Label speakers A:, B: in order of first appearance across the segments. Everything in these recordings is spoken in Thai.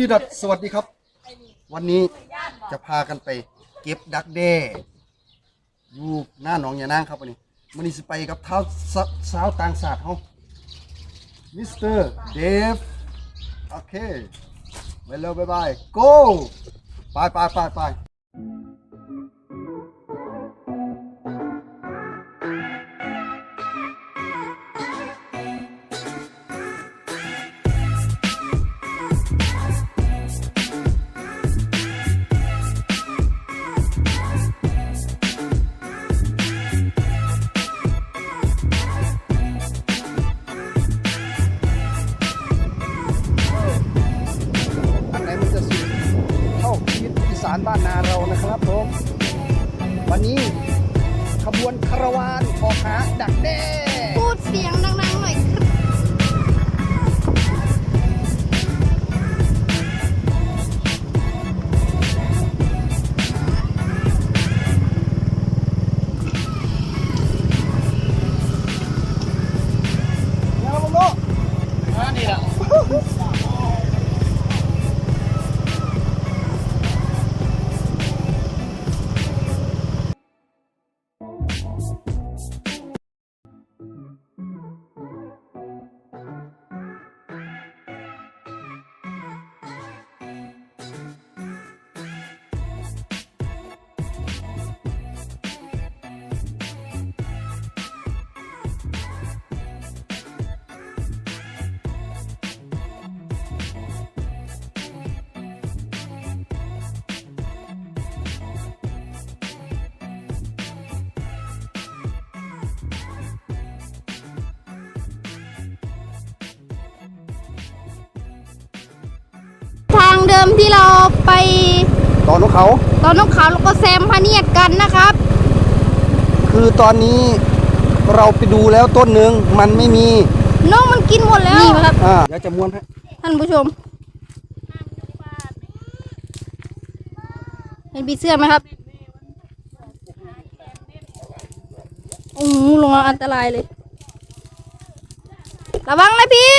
A: พี่ดัดสวัสดีครับ วันนี้จะพากันไป เก็บดักแด้อยู่หน้าหนองยานางครับวันนี้มันนี้สิไปกับเท้าสสาวต่างศาสตร์เฮามิสเตอร์เดฟโอเคไปเร็วบายบาย go ไปไปไปไป ผม วันนี้ขบวนคาราวาน
B: เดิมที่เราไป
A: ตอนของเขา
B: ตอนนกเขาแล้วก็แซมพะเนียดกันนะครับ
A: คือตอนนี้เราไปดูแล้วต้นหนึ่งมันไม่มี
B: นกมันกินหมดแล้วนี่ครับ
A: อ่าเดี๋ยวจะม้วนให้
B: ท่านผู้ชม เห็นผีเสื้อไหมครับโอ้โหลงมาอันตรายเลย ระวังนะพี่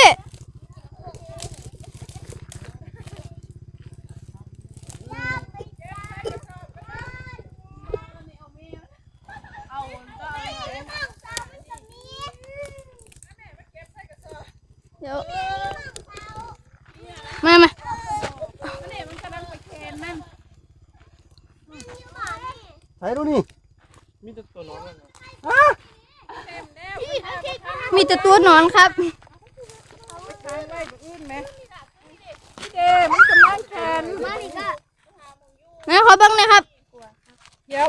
B: เดี๋ยวมามา
A: ใส่ดูนี่
B: มีแต่ตัวหน อนครับ
C: เด้มันกำลังแขน
B: นะขอบ้างหนะครับ
C: เดี๋ยว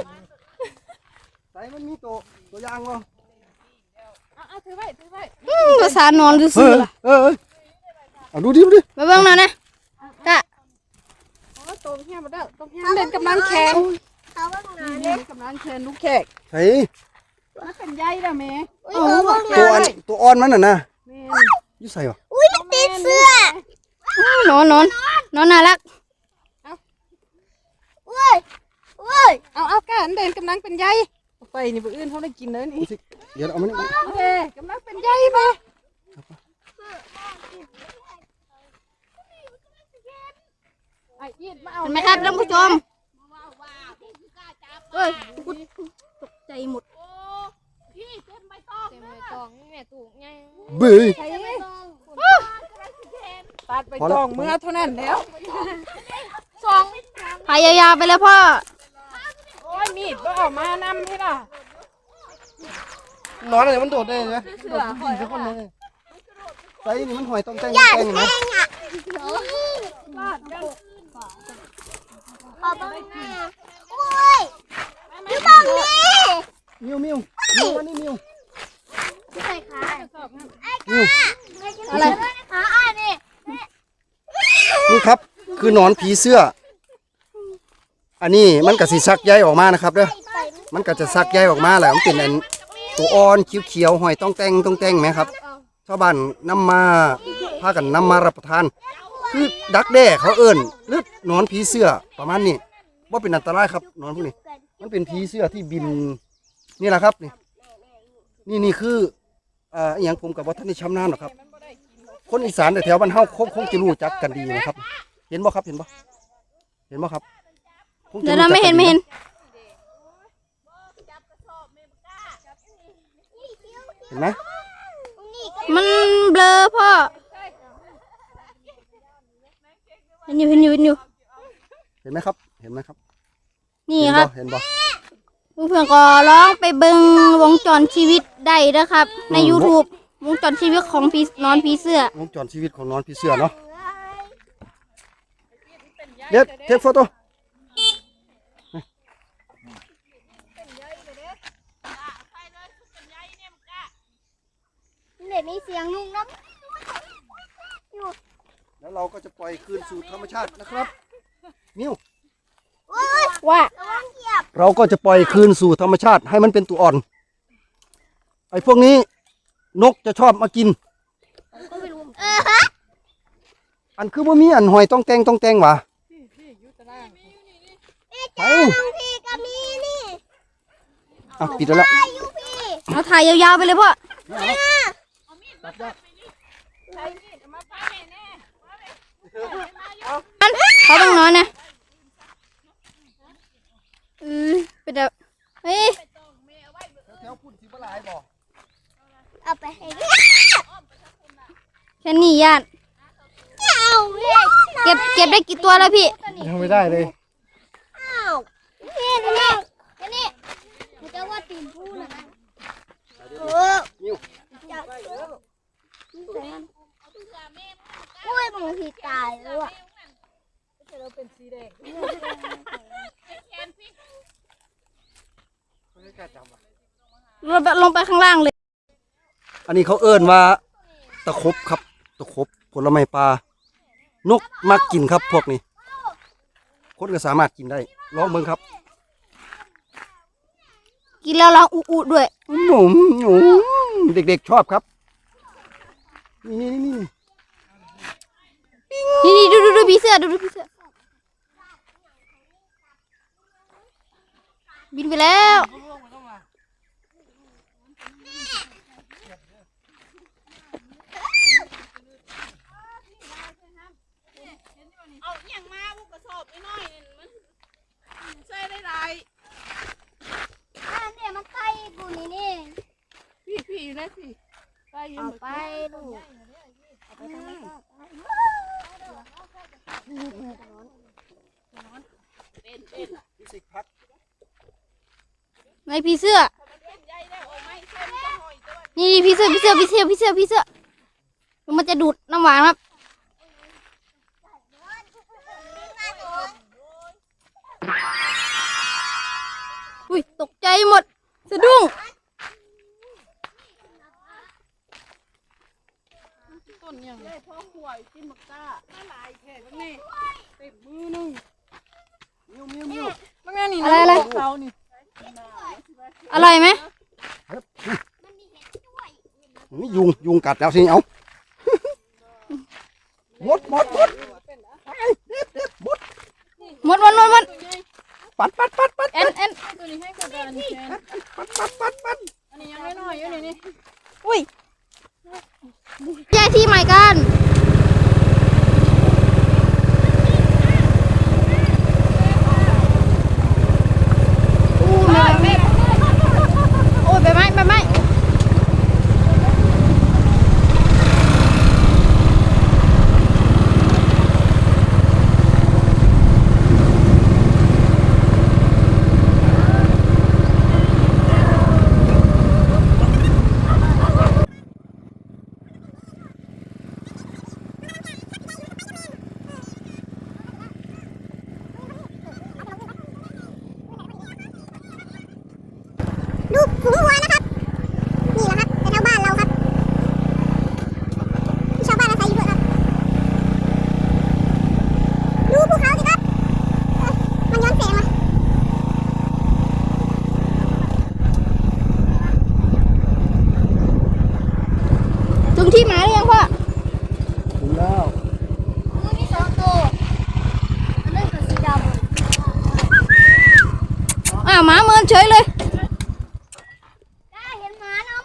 A: ใส่มันมีตัวตัวอยางวะ
C: เอาเอาถือไว้ถือไว้
B: อืมภาษานอนดู
A: เอ
B: ซื่อ
A: อ
B: ล่ะ
A: เออเออเอาดูดิดูดิ
B: มาเบ้างหน่อยนะกะ
C: โอ้ตรงแค่มาได้ตรงแค่เล่นกำลังแขนนี่เล่นกำลังแขนลูกแขก
A: ใส่
C: มันเป็นใยละแม่
B: เอา
A: ตัวอันตัวอ่อนมันน่ะนะ
C: แม่
A: อยุ่ใส่วะ
C: ติดเสื้อน
B: อนนอนนอนน่ารัก
C: เอาเอากันเด่นกำลังเป็นใยเอาไปนี่บ่อื่นเขาได้กินเลยนี่
A: เดี๋ยวเอามันนี่
C: เอ้กำลังเป็นใยไปไอ้อีดมาเอา
B: เห็นไหมครับท่านผู้ชมเอ้ยกูตกใจหมด
A: เบื่อ
C: ใช้ตัดไปตองเมื่อเท่านั้นแล้ว
B: พยายามไปแล้วพ่อ
C: โอ้ยมีดก็เอามานำให้ล่ะ
A: นอนอะไรมันโดดได้ไหม
C: เสือหอย
A: สักคนเลยใส่นี่มันหอยต้องแต่งต้องแต่งเห็นไหม
C: ลาดกัน
A: มิวมิวมิวอันนี้มิว มิว
B: อะไร
A: นี่ครับ คือหนอนผีเสื้อ อันนี้มันก็สิซักใยออกมานะครับเด้อมันก็จะซักใยออกมาแหละมันเป็นอันตัวอ่อนเขียวๆหอยต้องแต่งต้องแต่งไหมครับชาวบ้านนำมาพากันนำมารับประทาน คือดักแด้เขาเอิ้นหรือหนอนผีเสื้อประมาณนี้ว่าเป็นอันตรายครับนอนพวกนี้ มันเป็นผีเสื้อที่บินนี่แหละครับนี่นี่นี่คือ อ่าอหย่างผมกับว่าท่านได้ชำนาญหรอกครับ คนอีสานแต่แถวบ้านเฮาคงคงจะรู้จักกันดีนะครับ เห็นบ่ครับเห็นบ่เห็นบ่ครับคงจะ
B: เดี๋ยวเราไม่เห็นไม่เห็น
A: เห็นไหม
B: มันเบลอพ่อเห็นอยู่เห็นอยู่เห็นอยู่
A: เห็นไหมครับ เห็นไหมครับ
B: นี่
A: เห็น
B: ครับ
A: เห็นบ่
B: เพื่อนๆก็ลองไปเบิ่งวงจรชีวิตได้นะครับ ใน YouTube วงจรชีวิตของผีนอนผีเสื้อ
A: วงจรชีวิตของนอนผีเสื้อเนาะเด็ดเทคโฟโต้
B: เด็กมีเสียงนุ่งน้
A: แล้วเราก็จะปล่อยคืนสู่ธรรมชาตินะครับ มิวำ
B: ว่า
A: เราก็จะปล่อยคืนสู่ธรรมชาติให้มันเป็นตัวอ่อน ไอ้พวกนี้นกจะชอบมากินอันคือบ่มีอันหอยต้องแตงต้องแตงหวะ
C: พี่พี่อยู่ตาราง
A: ไป
B: พี่ก็มีนี่
A: อะปิดแล้วละ
B: เอาถ่ายยาวๆไปเลยพ่ออันเขาต้องนอนนะเออเป็นแบบเฮ้ย
A: แถวพุ่นสิบ่หลายบ่
B: เอาไปให้แค่นี้ย่านเก็บเก็บได้กี่ตัวแล้วพี่
A: ยังไม่ได้เลย
B: นี่นี่นี่นี่มันจะว่าตีนผู้นะเออ
A: มิว
B: อุ้ยมึงผีตายแล้วอะ
C: เราเป็นสีแดง
B: ลงไปลงไปข้างล่างเลย
A: อันนี้เขาเอิ้นว่า ตะครบครับ ตะครบผลไม้ปลานกมักกินครับพวกนี้ คนก็สามารถกินได้ลองเบิ่งครับ
B: กินแล้วร้องอุอุด้วย
A: หนุ่มหนุ่มเด็กๆชอบครับ นี่นี่นี่
B: นี่นี่ดูดูดูผีเสื้อดูดูผีเสื้อ บินไปแล้ว
C: เอาอย่างมาพวกกระสอบไอ้น้อยมันใส่ได้หลาย
B: เนี่ยมันไต่กูนี่นี่
C: พี่พี่อยู่นะพี่ไปอยู่
B: เอาไปดู
A: ฟิสิกพัก
B: ในผีเสื้อ นี่พี่เสื้อพี่เสื้อพี่เสื้อพี่เสื้อพี่เสื้อ มันจะดูดน้ำหวานครับ อุ้ยตกใจหมด สะดุ้ง
C: ต้นอย่างได้พ่อขวายกินมักกะหลายแค่ตรงนี้เต็มมือหนึง
A: มิวมิวมิว
C: มันแม่นี่
B: อะไรอะไร
C: เขานี่
B: อร่อยไหม
A: ยุงยุงกัดแล้วสิเอาหมดหมดหมด
B: หมดหมดหมดหมด
A: ปัดปัดปัดปัด
B: เอ็นเอ็น
C: ตัวนี้ให้กับการแทน
A: ปัดปัดปัดปัด
C: อันนี้ยังน้อยๆอยู่นี่นี่
B: อุ้ยย้ายที่ใหม่กัน อู้ไม่ไม่โอ้ยใบไม้ใบไม้ถึ งที่หมายหรือยังพ่อ
A: ถึงแล้ว
B: มีสองตัวอันนี้คือสีดำอ่าหมาเมินเฉยเลยได้เห็นหมาน้อง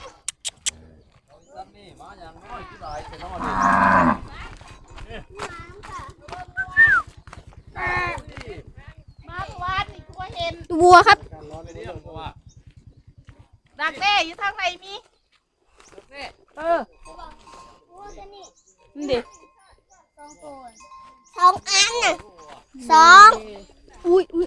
B: วัวครับ
C: ดักแด้อยู่ทางไหนมีเออนี่ดิ
D: สองอันน่ะสอง
B: อุ้ยอุ้ย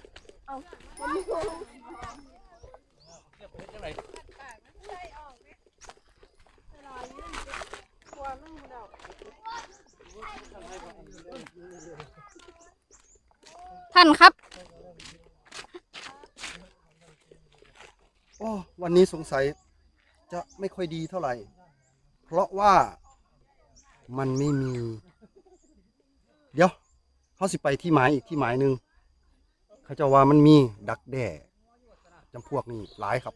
B: ท่านครับ
A: โอ้วั นนี้สงสัยจะไม่ค่อยดีเท่าไหร่ เพราะว่ามันไม่มี เดี๋ยวเขาสิไปที่หมายอีกที่หมายหนึ่งเขาจะว่ามันมีดักแด่จำพวกนี้หลายครับ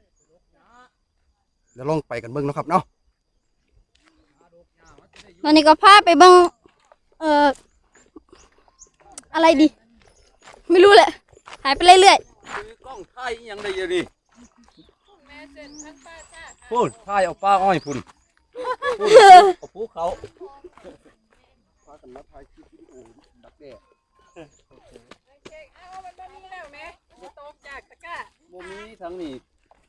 A: เดี๋ยวลองไปกันเบิ่งเนาะครับเนาะ
B: ตอนนี้ก็พาไปเบิ่งเอ่ออะไรดี ไม่รู้แหละหายไปเรื่อย
E: กล้องถ่ายอิหยังได้เดี๋ยอะนี่ พูดถ่ายเอาป้าอ้อยพุ่นพูดเอาภูเขา
A: พากันมาถ่ายคลิปวิดีโอดักแด่
C: เอามันบ่มีแล้วแม่จะตกจากตะกร้า
E: บ่มีทั้งนี้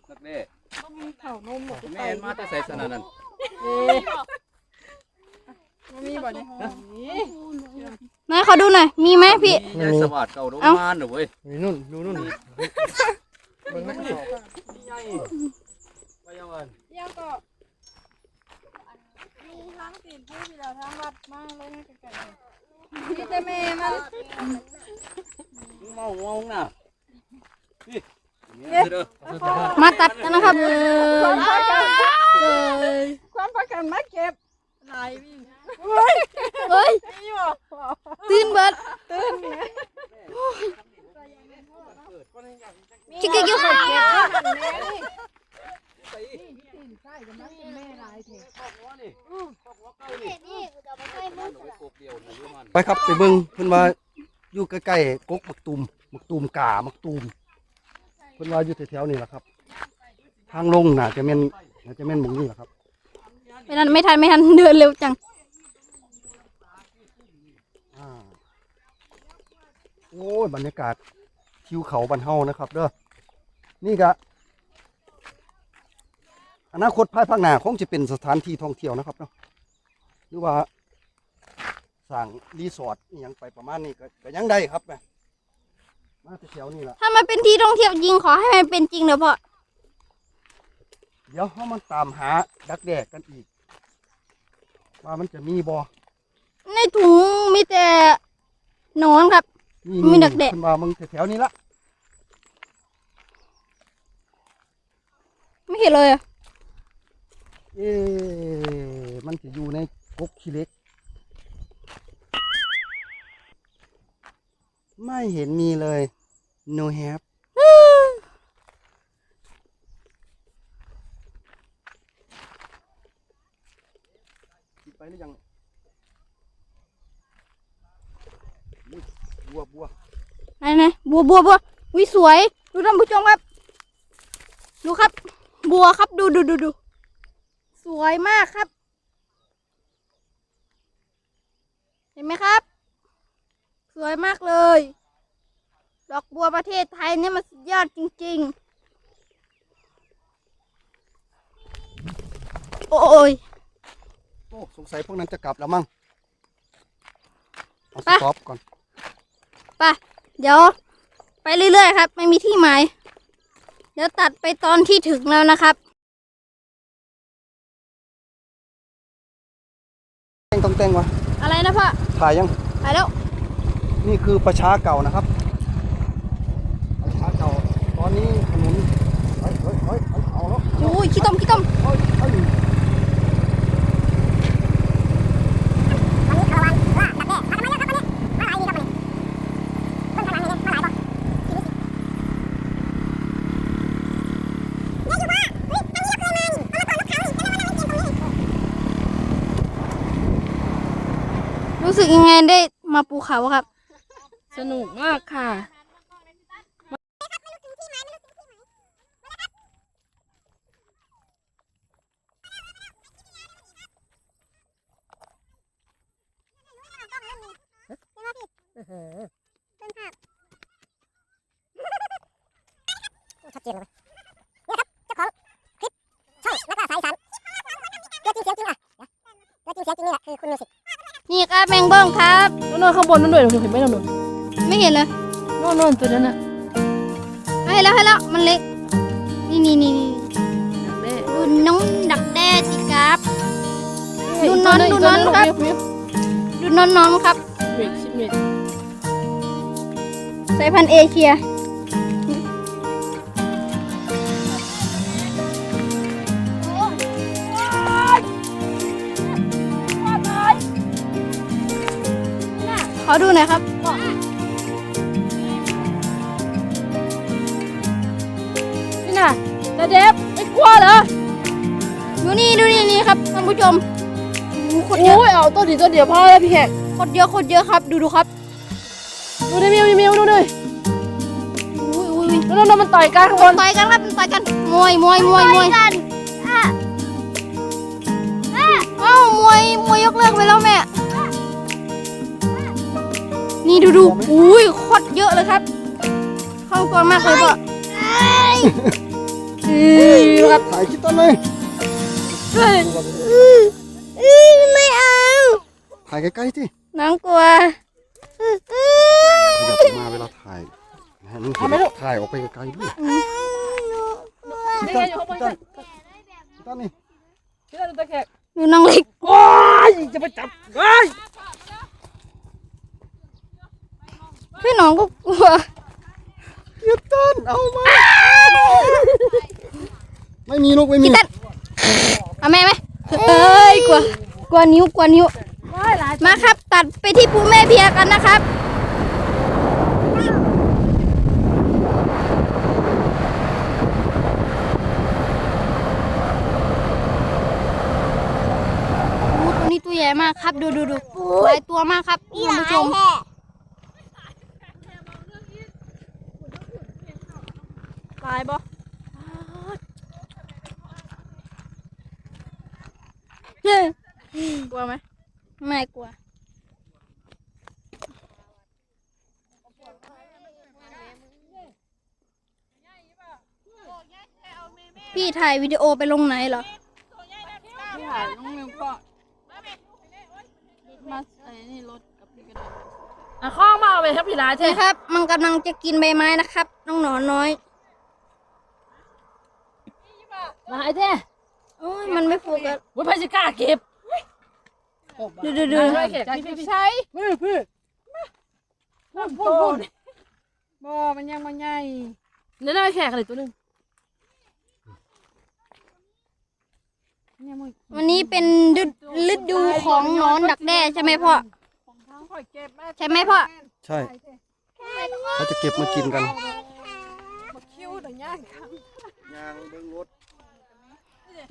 E: นักเด้
C: ต้องมีเข่านมหมด
E: แม่นมาแต่ใส่สนานั้น
C: มันมีบ่เนี่ยนี่
B: ๆนายขอดูหน่อย มีไหมพี่
E: มียายสวัสดิ์เก่าโรง
B: เอ้า
E: งานเด้อเว้ย
A: นี่นู่นดูนู่น
E: เบิ่งนักเด้มีใหญ่ไปยังไง
C: เดี๋ยวก็มีทั้งตีนผู้มีแล้วทั้งรัดมากเลยนะไกลๆนี่แต่แม่มัน
E: มึงเมาเมาน่ะนี่เนี่ยเด้อ
B: มาตัดกันนะครับ
C: ความพากัน
B: เลย
C: ความพากันมาเก็บหลายวิ่ง
B: เฮ้ย
C: นี่บ่
B: ตื่นเบิด
C: ตื่นเนี่ย
B: จิ๊กจิ๊กจิ๊ก
C: เก็บนี่หันแม่นี่ใช่กำลังเป็นแม่หลายเถอะ
D: นี่กูจะไปใกล้มึง
E: เอา ไว้กบเดียวนะอยู่มัน
A: ไปครับไปเบิ่งเพิ่นว่าอยู่ใกล้ๆกกมักตูมมักตูมกามักตูมเพิ่นว่าอยู่แถวๆนี่แหละครับ ทางลงน่าจะแม่นน่าจะแม่นหมองนี้แหละครับ
B: ไม่ทันไม่ทันไม่ทันเดินเร็วจัง
A: อ่าโอ้ยบรรยากาศทิวเขาบันเฮานะครับเด้อนี่ก็อนาคตภายภาคหน้าคงจะเป็นสถานที่ท่องเที่ยวนะครับเนาะหรือว่า สร้างรีสอร์ทอหยังไปประมาณนี้ก็ก็ยังได้ครับแม่มาแถวๆนี่แหละ
B: ถ้ามันเป็นที่ท่องเที่ยวจริงขอให้มันเป็นจริงเถอะพ่อ
A: เดี๋ยวเรามันตามหาดักแดกกันอีก ว่ามันจะมีบ่
B: ในถุงมีแต่หนอนครับ มีดักแด้
A: เพิ่นว่ามึงแถวๆนี้ละ
B: ไม่เห็นเลยอะ
A: เอ๊ะมันจะอยู่ในกกขี้เหล็ก ไม่เห็นมีเลย no have คิดไปหรือยังอุ๊ยบัวบัว
B: ไหนไหนบัวบัวบัววิสวย ดูท่านผู้ชมครับ ดูครับ บัวครับดูดูดูดูสวยมากครับ เห็นไหมครับส วยมากเลย ดอกบัวประเทศไทยเนี่ยมันสุดยอดจริง ๆ โอ้ย
A: โอ้สงสัยพวกนั้นจะกลับแล้วมั้งเอาส
B: ไป
A: ต็อปก่อน
B: ไปเดี๋ยว ไปเรื่อยๆครับ ไม่มีที่หมาย เดี๋ยวตัดไปตอนที่ถึงแล้วนะครับ
A: แต่งต้องแต่งวะ
B: อะไรนะพ่อ
A: ถ่ายยัง
B: ไปแล้ว
A: นี่คือประชาเก่านะครับ ประชาเก่า ตอนนี้ถนนเฮ้ยเฮ้ยเฮ้ยเอาแล้ว
B: โอ้ยขี้ต้มขี้ต้มรู้สึกยังไงได้มาภูเขาครับ
C: สนุกมากค่ะ
D: นี่
F: ครับเจ้าของคลิปช่องนักล่าสายนตัวจริงเสียงจริงอะตัวจริงเสียงจริงนี่แหละคือคุณมิวสิก
B: นี่ครับแมงเบิ้งครับ
C: นอนข้างบนนั่นด้วยเห็นไหมนู
B: ไม่เห็นเลย
C: นอนนอนตัวนั้นน่ะ
B: ให้แล้วให้แล้วมันเล็ก นี่นี่นี่นี่
C: เด้
B: ดูน้องดักแด้สิครับดูนอนดูนอนครับดูนอนนอนครับ
C: เมตรสิบเมตร
B: สายพันธุ์เอเชีย ขอดูหน่อยครับ
C: เดฟไม่กลัวเหรอ
B: ดูนี่ดูนี่นี่ครับท่านผู้ชมโอ้โหโคตรเยอะ
C: โอ้ยเอาตัวนี้ตัวเดียวพอแล้วพี่แขก
B: โคตรเยอะโคตรเยอะครับ ดูดูครับ
C: ดูดิมิวมิวดูดิ
B: อุ้ยอุ้ยอุ้ย
C: ดูดูมันต่อยกันข้างบน
B: ต่อยกันครับต่อยกันมวยมวยมวยมวยกันเอ้ามวยมวยยกเลิกไปแล้วแม่นี่ดูดูอุ้ยโคตรเยอะเลยครับเข้าตัวมากเลยพ่อเอ้ย ครับ
A: ถ่ายคลิปต้นเลย
C: เฮ้ย
B: ไม่เอา
A: ถ่ายใกล้ๆที่
B: น้องกลัว
A: ขยับออกมาเวลาถ่ายนะฮะนี่เห็นถ่ายออกไปไกลๆด้วย
C: นี่ไงอยู่ข้างบนกัน
A: ต้นนี่
C: นี่น่ะดูตะแขก
B: ดูน้องเล็ก
C: โอ้ยจะไปจับเฮ้ย
B: พี่น้องก็กลัว
A: เกียต้นเอามา ไม่มีลูกไม่มี
B: พี่เต้นเอาแม่ไหมเอ้ยกลัวกลัวนิ้วกลัวนิ้ว มาครับ ตัดไปที่ภูแม่เพียกันนะครับโอ้ตัวนี้ตัวใหญ่มากครับ ดูดูดูหลายตัวมากครับท่านผู้ชม
C: ตายบ่ กลัวไหม
B: ไม่กลัว พี่ถ่ายวิดีโอไปลงไหนเหรอ
C: พี่ถ่ายน้องมิวก็มาไอ้นี่รถกับพี่กันอะข้องมาเอาไปครับพี่ลาเท่
B: ใช่ครับ มันกำลังจะกินใบไม้นะครับ น้องหนอนน้อย
C: ลาเท่
B: โอ้ยมันไม่โฟกัส
C: วุ้ยพายจะกล้าเก็บ
B: ดูดูดู
C: ใช่พี่พี่ใช่พี่พี่พูดพูดพูดบ่มันยังมันใหญ่เดี๋ยวได้แขกอะไรตัวหนึงเนี่ยมึง
B: วันนี้เป็นฤดูฤดูของหนอนดักแด้ใช่ไหมพ่อใช่ไหมพ่อ
A: ใช่เขาจะเก็บมากินกัน
C: คิ้วแต่ย่างครับ
A: ยางเบิ้งรถ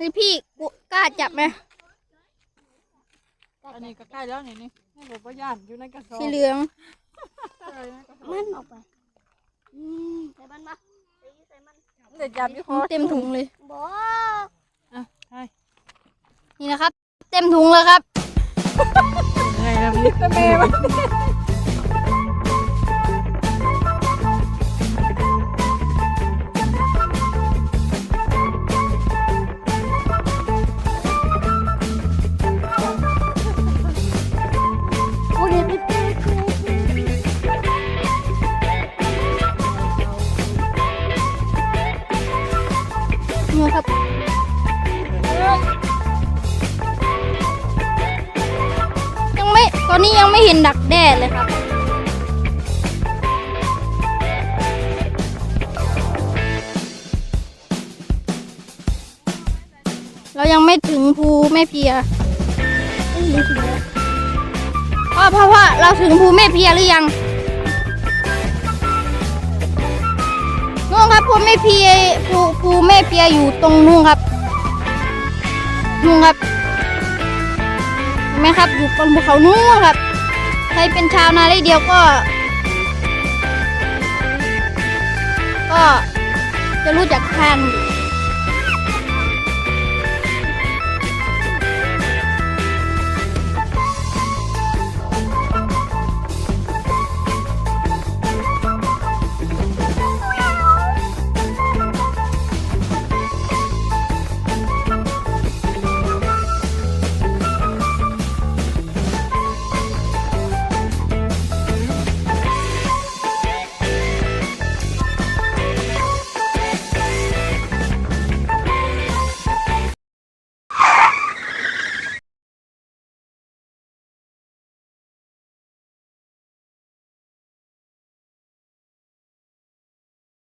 B: นี่พี่กูกล้าจับไหม
C: อันนี้ก็ใกล้แล้วนี่นี่ให้บอกว่าย่านอยู่ในกระสอบ
B: สีเหลือง
D: มันออกไปอืมใส่มันมา
C: เด็ดจับอยู่คอ
B: เต็มถุงเลย
D: บอก
C: อะใช่
B: นี่นะครับ เต็มถุงเลยครับ
C: ไงนะพี่ตะเมย์
B: เรายังไม่ถึงภูแม่เพียพ่อพ่อพ่อเราถึงภูแม่เพียหรือยังนู่นครับภูแม่เพียภูภูแม่เพียอยู่ตรงนู่นครับนู่นครับเห็นไหมครับอยู่บนภูเขานู่นครับ ใครเป็นชาวนาได้เดียวก็ ก็จะรู้จักทางอยู่